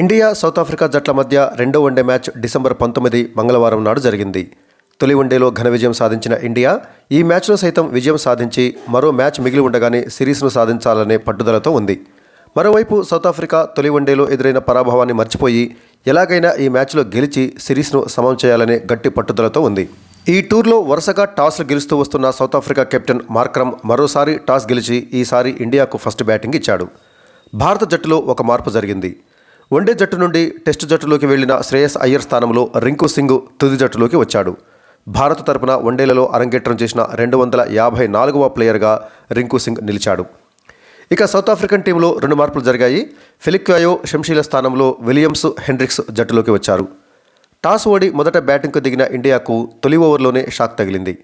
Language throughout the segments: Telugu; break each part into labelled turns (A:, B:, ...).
A: ఇండియా సౌత్ ఆఫ్రికా జట్ల మధ్య రెండో వన్డే మ్యాచ్ డిసెంబర్ పంతొమ్మిది మంగళవారం నాడు జరిగింది. తొలి వన్డేలో ఘన విజయం సాధించిన ఇండియా ఈ మ్యాచ్లో సైతం విజయం సాధించి మరో మ్యాచ్ మిగిలి ఉండగానే సిరీస్ను సాధించాలనే పట్టుదలతో ఉంది. మరోవైపు సౌత్ ఆఫ్రికా తొలి వన్డేలో ఎదురైన పరాభవాన్ని మర్చిపోయి ఎలాగైనా ఈ మ్యాచ్లో గెలిచి సిరీస్ను సమం చేయాలనే గట్టి పట్టుదలతో ఉంది. ఈ టూర్లో వరుసగా టాస్లు గెలుస్తూ వస్తున్న సౌత్ ఆఫ్రికా కెప్టెన్ మార్క్రమ్ మరోసారి టాస్ గెలిచి ఈసారి ఇండియాకు ఫస్ట్ బ్యాటింగ్ ఇచ్చాడు. భారత జట్టులో ఒక మార్పు జరిగింది. వన్డే జట్టు నుండి టెస్ట్ జట్టులోకి వెళ్ళిన శ్రేయస్ అయ్యర్ స్థానంలో రింకు సింగ్ తుది జట్టులోకి వచ్చాడు. భారత తరపున వన్డేలలో అరంగేట్రం చేసిన రెండు వందల యాభై నాలుగవ ప్లేయర్గా రింకు సింగ్ నిలిచాడు. ఇక సౌత్ ఆఫ్రికన్ టీంలో రెండు మార్పులు జరిగాయి. ఫిలిక్వాయో షంషీల స్థానంలో విలియమ్స్ హెండ్రిక్స్ జట్టులోకి వచ్చారు. టాస్ ఓడి మొదట బ్యాటింగ్కు దిగిన ఇండియాకు తొలి ఓవర్లోనే షాక్ తగిలింది.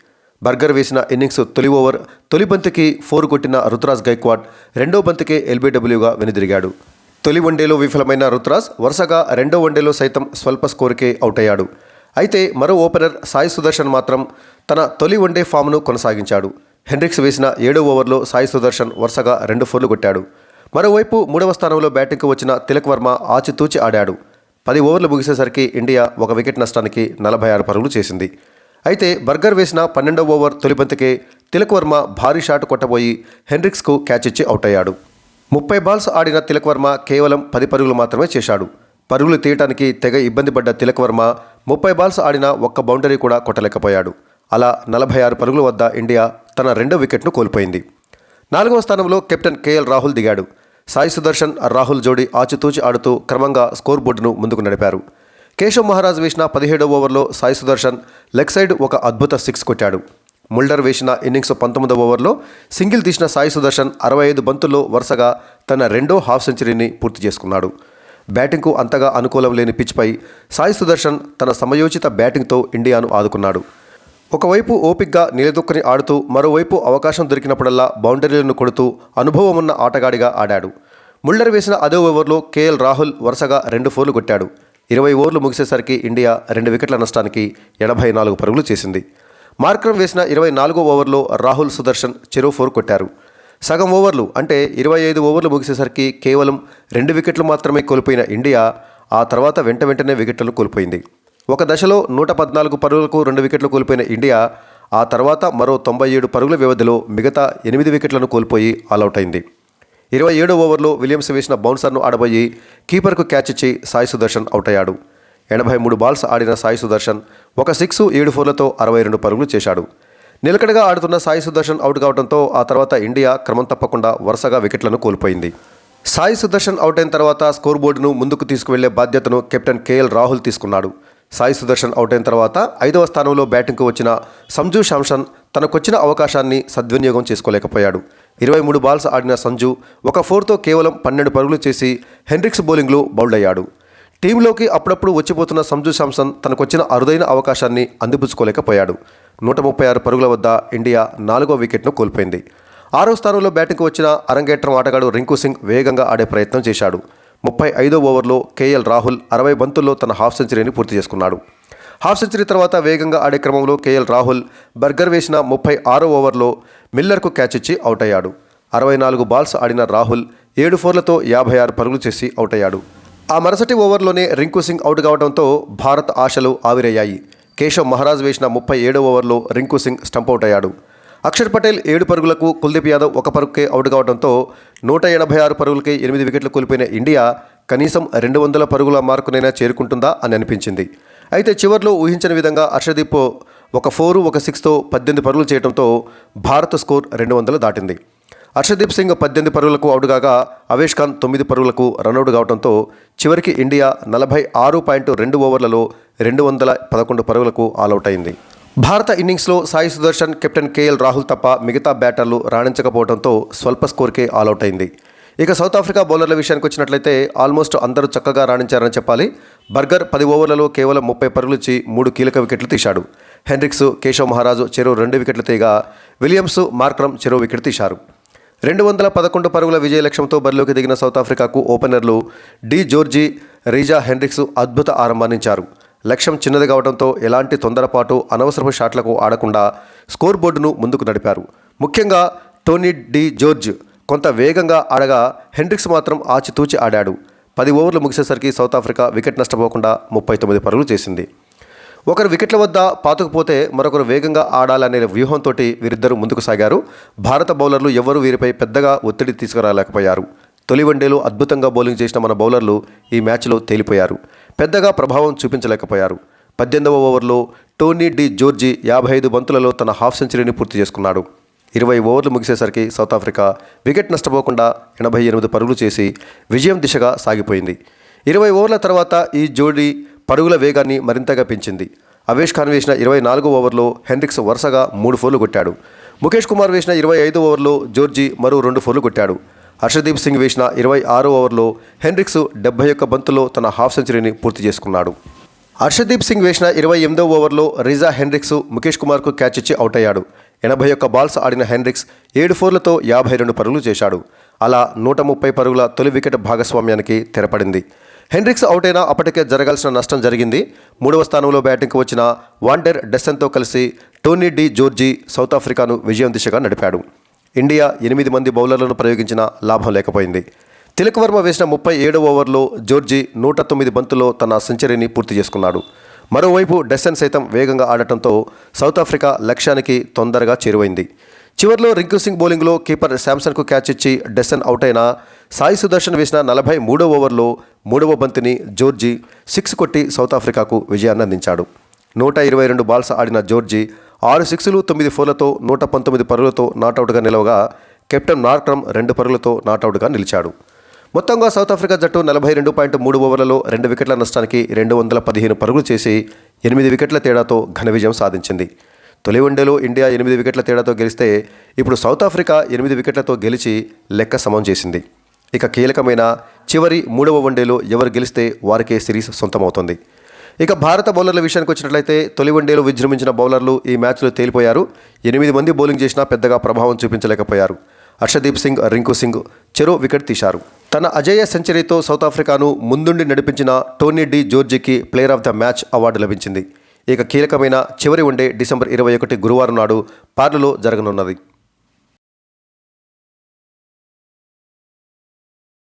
A: బర్గర్ వేసిన ఇన్నింగ్స్ తొలి ఓవర్ తొలి బంతికి ఫోర్ కొట్టిన రుతురాజ్ గైక్వాడ్ రెండో బంతికే ఎల్బీడబ్ల్యూగా వెనుదిరిగాడు. తొలి వన్డేలో విఫలమైన రుతురాజ్ వరుసగా రెండో వన్డేలో సైతం స్వల్ప స్కోరుకే అవుట్ అయ్యాడు అయితే మరో ఓపెనర్ సాయి సుదర్శన్ మాత్రం తన తొలి వన్డే ఫామ్ను కొనసాగించాడు. హెన్రిక్స్ వేసిన ఏడో ఓవర్లో సాయి సుదర్శన్ వరుసగా రెండు ఫోర్లు కొట్టాడు. మరోవైపు మూడవ స్థానంలో బ్యాటింగ్కు వచ్చిన తిలక్ వర్మ ఆచితూచి ఆడాడు. పది ఓవర్లు ముగిసేసరికి ఇండియా ఒక వికెట్ నష్టానికి నలభై ఆరు పరుగులు చేసింది. అయితే బర్గర్ వేసిన పన్నెండవ ఓవర్ తొలిపంతకే తిలక్ వర్మ భారీ షాట్ కొట్టబోయి హెన్రిక్స్కు క్యాచ్ ఇచ్చి అవుట్ అయ్యాడు ముప్పై బాల్స్ ఆడిన తిలక్ వర్మ కేవలం పది పరుగులు మాత్రమే చేశాడు. పరుగులు తీయటానికి తెగ ఇబ్బంది పడ్డ తిలక్ వర్మ ముప్పై బాల్స్ ఆడిన ఒక్క బౌండరీ కూడా కొట్టలేకపోయాడు. అలా నలభై ఆరు పరుగుల వద్ద ఇండియా తన రెండో వికెట్ను కోల్పోయింది. నాలుగవ స్థానంలో కెప్టెన్ కేఎల్ రాహుల్ దిగాడు. సాయి సుదర్శన్ రాహుల్ జోడీ ఆచితూచి ఆడుతూ క్రమంగా స్కోర్ బోర్డును ముందుకు నడిపారు. కేశవ్ మహారాజ్ వేసిన పదిహేడవ ఓవర్లో సాయి సుదర్శన్ లెగ్ సైడ్ ఒక అద్భుత సిక్స్ కొట్టాడు. ముల్డర్ వేసిన ఇన్నింగ్స్ పంతొమ్మిదవ ఓవర్లో సింగిల్ తీసిన సాయి సుదర్శన్ అరవై ఐదు బంతుల్లో వరుసగా తన రెండో హాఫ్ సెంచరీని పూర్తి చేసుకున్నాడు. బ్యాటింగ్కు అంతగా అనుకూలం లేని పిచ్పై సాయి సుదర్శన్ తన సమయోచిత బ్యాటింగ్తో ఇండియాను ఆదుకున్నాడు. ఒకవైపు ఓపిక్గా నిలదొక్కని ఆడుతూ మరోవైపు అవకాశం దొరికినప్పుడల్లా బౌండరీలను కొడుతూ అనుభవం ఉన్న ఆటగాడిగా ఆడాడు. ముల్డర్ వేసిన అదే ఓవర్లో కేఎల్ రాహుల్ వరుసగా రెండు ఫోర్లు కొట్టాడు. ఇరవై ఓవర్లు ముగిసేసరికి ఇండియా రెండు వికెట్ల నష్టానికి ఎనభై నాలుగు పరుగులు చేసింది. మార్క్రమ్ వేసిన ఇరవై నాలుగో ఓవర్లో రాహుల్ సుదర్శన్ చెరో ఫోర్ కొట్టారు. సగం ఓవర్లు అంటే ఇరవై ఐదు ఓవర్లు ముగిసేసరికి కేవలం రెండు వికెట్లు మాత్రమే కోల్పోయిన ఇండియా ఆ తర్వాత వెంట వెంటనే వికెట్లను కోల్పోయింది. ఒక దశలో నూట పద్నాలుగు పరుగులకు రెండు వికెట్లు కోల్పోయిన ఇండియా ఆ తర్వాత మరో తొంభై ఏడు పరుగుల వ్యవధిలో మిగతా ఎనిమిది వికెట్లను కోల్పోయి ఆలౌట్ అయింది. ఇరవై ఏడో ఓవర్లో విలియమ్స్ వేసిన బౌన్సర్ను ఆడబోయి కీపర్కు క్యాచ్ ఇచ్చి సాయి సుదర్శన్ అవుట్ అయ్యాడు. ఎనభై మూడు బాల్స్ ఆడిన సాయి సుదర్శన్ ఒక సిక్స్ ఏడు ఫోర్లతో అరవై రెండు పరుగులు చేశాడు. నిలకడగా ఆడుతున్న సాయి సుదర్శన్ అవుట్ కావడంతో ఆ తర్వాత ఇండియా క్రమం తప్పకుండా వరుసగా వికెట్లను కోల్పోయింది. సాయి సుదర్శన్ అవుట్ అయిన తర్వాత స్కోర్ బోర్డును ముందుకు తీసుకువెళ్ళే బాధ్యతను కెప్టెన్ కేఎల్ రాహుల్ తీసుకున్నాడు. సాయి సుదర్శన్ అవుట్ అయిన తర్వాత ఐదవ స్థానంలో బ్యాటింగ్కు వచ్చిన సంజు శాంసన్ తనకొచ్చిన అవకాశాన్ని సద్వినియోగం చేసుకోలేకపోయాడు. ఇరవై మూడు బాల్స్ ఆడిన సంజు ఒక ఫోర్తో కేవలం పన్నెండు పరుగులు చేసి హెన్రిక్స్ బౌలింగ్లో బౌల్డ్ అయ్యాడు. టీంలోకి అప్పుడప్పుడు వచ్చిపోతున్న సంజు శాంసన్ తనకొచ్చిన అరుదైన అవకాశాన్ని అందిపుచ్చుకోలేకపోయాడు. నూట ముప్పై ఆరు పరుగుల వద్ద ఇండియా నాలుగో వికెట్ను కోల్పోయింది. ఆరో స్థానంలో బ్యాటింగ్కు వచ్చిన అరంగేట్రం ఆటగాడు రింకు సింగ్ వేగంగా ఆడే ప్రయత్నం చేశాడు. ముప్పై ఐదో ఓవర్లో కేఎల్ రాహుల్ అరవై బంతుల్లో తన హాఫ్ సెంచరీని పూర్తి చేసుకున్నాడు. హాఫ్ సెంచరీ తర్వాత వేగంగా ఆడే క్రమంలో కేఎల్ రాహుల్ బర్గర్ వేసిన ముప్పై ఆరో ఓవర్లో మిల్లర్కు క్యాచ్ ఇచ్చి అవుట్ అయ్యాడు అరవై నాలుగు బాల్స్ ఆడిన రాహుల్ ఏడు ఫోర్లతో యాభై ఆరు పరుగులు చేసి అవుట్ అయ్యాడు ఆ మరుసటి ఓవర్లోనే రింకు సింగ్ అవుట్ కావడంతో భారత్ ఆశలు ఆవిరయ్యాయి. కేశవ్ మహారాజ్ వేసిన ముప్పై ఏడో ఓవర్లో రింకు సింగ్ స్టంపౌట్ అయ్యాడు. అక్షర్ పటేల్ ఏడు పరుగులకు కుల్దీప్ యాదవ్ ఒక పరుగుకే అవుట్ కావడంతో నూట ఎనభై ఆరు పరుగులకి ఎనిమిది వికెట్లు కోల్పోయిన ఇండియా కనీసం రెండు వందల పరుగుల మార్కునైనా చేరుకుంటుందా అని అనిపించింది. అయితే చివర్లో ఊహించని విధంగా హర్షదీప్ ఒక ఫోరు ఒక సిక్స్తో పద్దెనిమిది పరుగులు చేయడంతో భారత స్కోర్ రెండు వందలు దాటింది. హర్షదీప్ సింగ్ పద్దెనిమిది పరుగులకు అవుట్ కాగా అవేష్ ఖాన్ తొమ్మిది పరుగులకు రన్అట్ కావడంతో చివరికి ఇండియా నలభై ఆరు పాయింట్ రెండు ఓవర్లలో రెండు వందల పదకొండు పరుగులకు ఆలౌట్ అయింది భారత ఇన్నింగ్స్లో సాయి సుదర్శన్ కెప్టెన్ కేఎల్ రాహుల్ తప్ప మిగతా బ్యాటర్లు రాణించకపోవడంతో స్వల్ప స్కోర్కే ఆలౌట్ అయింది ఇక సౌత్ ఆఫ్రికా బౌలర్ల విషయానికి వచ్చినట్లయితే ఆల్మోస్ట్ అందరూ చక్కగా రాణించారని చెప్పాలి. బర్గర్ పది ఓవర్లలో కేవలం ముప్పై పరుగులు ఇచ్చి మూడు కీలక వికెట్లు తీశాడు. హెన్రిక్స్ కేశవ్ మహారాజు చెరో రెండు వికెట్లు తీయగా విలియమ్స్ మార్క్రమ్ చెరో వికెట్ తీశారు. రెండు వందల పదకొండు పరుగుల విజయ లక్ష్యంతో బరిలోకి దిగిన సౌత్ ఆఫ్రికాకు ఓపెనర్లు డి జోర్జీ రీజా హెన్రిక్స్ అద్భుత ఆరంభాన్నించారు. లక్ష్యం చిన్నది కావడంతో ఎలాంటి తొందరపాటు అనవసరపు షాట్లకు ఆడకుండా స్కోర్ బోర్డును ముందుకు నడిపారు. ముఖ్యంగా టోనీ డి జోర్జ్ కొంత వేగంగా ఆడగా హెన్రిక్స్ మాత్రం ఆచితూచి ఆడాడు. పది ఓవర్లు ముగిసేసరికి సౌత్ ఆఫ్రికా వికెట్ నష్టపోకుండా ముప్పై తొమ్మిది పరుగులు చేసింది. ఒకరు వికెట్ల వద్ద పాతుకుపోతే మరొకరు వేగంగా ఆడాలనే వ్యూహంతో వీరిద్దరూ ముందుకు సాగారు. భారత బౌలర్లు ఎవరూ వీరిపై పెద్దగా ఒత్తిడి తీసుకురాలేకపోయారు. తొలి వన్డేలో అద్భుతంగా బౌలింగ్ చేసిన మన బౌలర్లు ఈ మ్యాచ్లో తేలిపోయారు. పెద్దగా ప్రభావం చూపించలేకపోయారు. పద్దెనిమిదవ ఓవర్లో టోనీ డి జోర్జీ యాభై ఐదు బంతులలో తన హాఫ్ సెంచరీని పూర్తి చేసుకున్నాడు. ఇరవై ఓవర్లు ముగిసేసరికి సౌత్ ఆఫ్రికా వికెట్ నష్టపోకుండా ఎనభై ఎనిమిది పరుగులు చేసి విజయం దిశగా సాగిపోయింది. ఇరవై ఓవర్ల తర్వాత ఈ జోడీ పరుగుల వేగాన్ని మరింతగా పెంచింది. అవేష్ ఖాన్ వేసిన ఇరవై నాలుగో ఓవర్లో హెన్రిక్స్ వరుసగా మూడు ఫోర్లు కొట్టాడు. ముఖేష్ కుమార్ వేసిన ఇరవై ఐదు ఓవర్లో జోర్జీ మరో రెండు ఫోర్లు కొట్టాడు. హర్షదీప్ సింగ్ వేసిన ఇరవై ఆరో ఓవర్లో హెన్రిక్స్ డెబ్బై ఒక్క బంతులో తన హాఫ్ సెంచరీని పూర్తి చేసుకున్నాడు. హర్షదీప్ సింగ్ వేసిన ఇరవై ఎనిమిదో ఓవర్లో రిజా హెన్రిక్స్ ముఖేష్ కుమార్కు క్యాచ్ ఇచ్చి అవుట్ అయ్యాడు. ఎనభై ఒక్క బాల్స్ ఆడిన హెన్రిక్స్ ఏడు ఫోర్లతో యాభై రెండు పరుగులు చేశాడు. అలా నూట ముప్పై పరుగుల తొలి వికెట్ భాగస్వామ్యానికి తెరపడింది. హెన్రిక్స్ అవుట్ అయినా అప్పటికే జరగాల్సిన నష్టం జరిగింది. మూడవ స్థానంలో బ్యాటింగ్కు వచ్చిన వాండర్ డెస్సన్తో కలిసి టోనీ డి జోర్జీ సౌత్ ఆఫ్రికాను విజయం దిశగా నడిపాడు. ఇండియా ఎనిమిది మంది బౌలర్లను ప్రయోగించిన లాభం లేకపోయింది. తిలక్ వర్మ వేసిన ముప్పై ఏడవ ఓవర్లో జోర్జీ నూట తొమ్మిది బంతుల్లో తన సెంచరీని పూర్తి చేసుకున్నాడు. మరోవైపు డెస్సన్ సైతం వేగంగా ఆడటంతో సౌత్ ఆఫ్రికా లక్ష్యానికి తొందరగా చేరువైంది. చివర్లో రింకు సింగ్ బౌలింగ్లో కీపర్ శాంసన్కు క్యాచ్ ఇచ్చి డెసన్ అవుట్ అయిన సాయి సుదర్శన్ వేసిన నలభై మూడో ఓవర్లో మూడవ బంతిని జోర్జీ సిక్స్ కొట్టి సౌత్ ఆఫ్రికాకు విజయాన్ని అందించాడు. నూట ఇరవై రెండు బాల్స్ ఆడిన జోర్జీ ఆరు సిక్స్లు తొమ్మిది ఫోర్లతో నూట పంతొమ్మిది పరుగులతో నాటౌట్గా నిలవగా కెప్టెన్ నార్క్రమ్ రెండు పరుగులతో నాటౌట్గా నిలిచాడు. మొత్తంగా సౌత్ ఆఫ్రికా జట్టు నలభై రెండు పాయింట్ మూడు ఓవర్లలో రెండు వికెట్ల నష్టానికి రెండు వందల పదిహేను పరుగులు చేసి ఎనిమిది వికెట్ల తేడాతో ఘన విజయం సాధించింది. తొలి వన్డేలో ఇండియా ఎనిమిది వికెట్ల తేడాతో గెలిస్తే ఇప్పుడు సౌత్ ఆఫ్రికా ఎనిమిది వికెట్లతో గెలిచి లెక్క సమం చేసింది. ఇక కీలకమైన చివరి మూడవ వన్డేలో ఎవరు గెలిస్తే వారికే సిరీస్ సొంతమవుతుంది. ఇక భారత బౌలర్ల విషయానికి వచ్చినట్లయితే తొలి వన్డేలో విజృంభించిన బౌలర్లు ఈ మ్యాచ్లో తేలిపోయారు. ఎనిమిది మంది బౌలింగ్ చేసినా పెద్దగా ప్రభావం చూపించలేకపోయారు. హర్షదీప్ సింగ్ రింకు సింగ్ చెరో వికెట్ తీశారు. తన అజేయ సెంచరీతో సౌత్ ఆఫ్రికాను ముందుండి నడిపించిన Tony de జోర్జీకి player of the match award లభించింది. ఇక కీలకమైన చివరి ఉండే డిసెంబర్ ఇరవై ఒకటి గురువారం నాడు పార్లులో జరగనున్నది.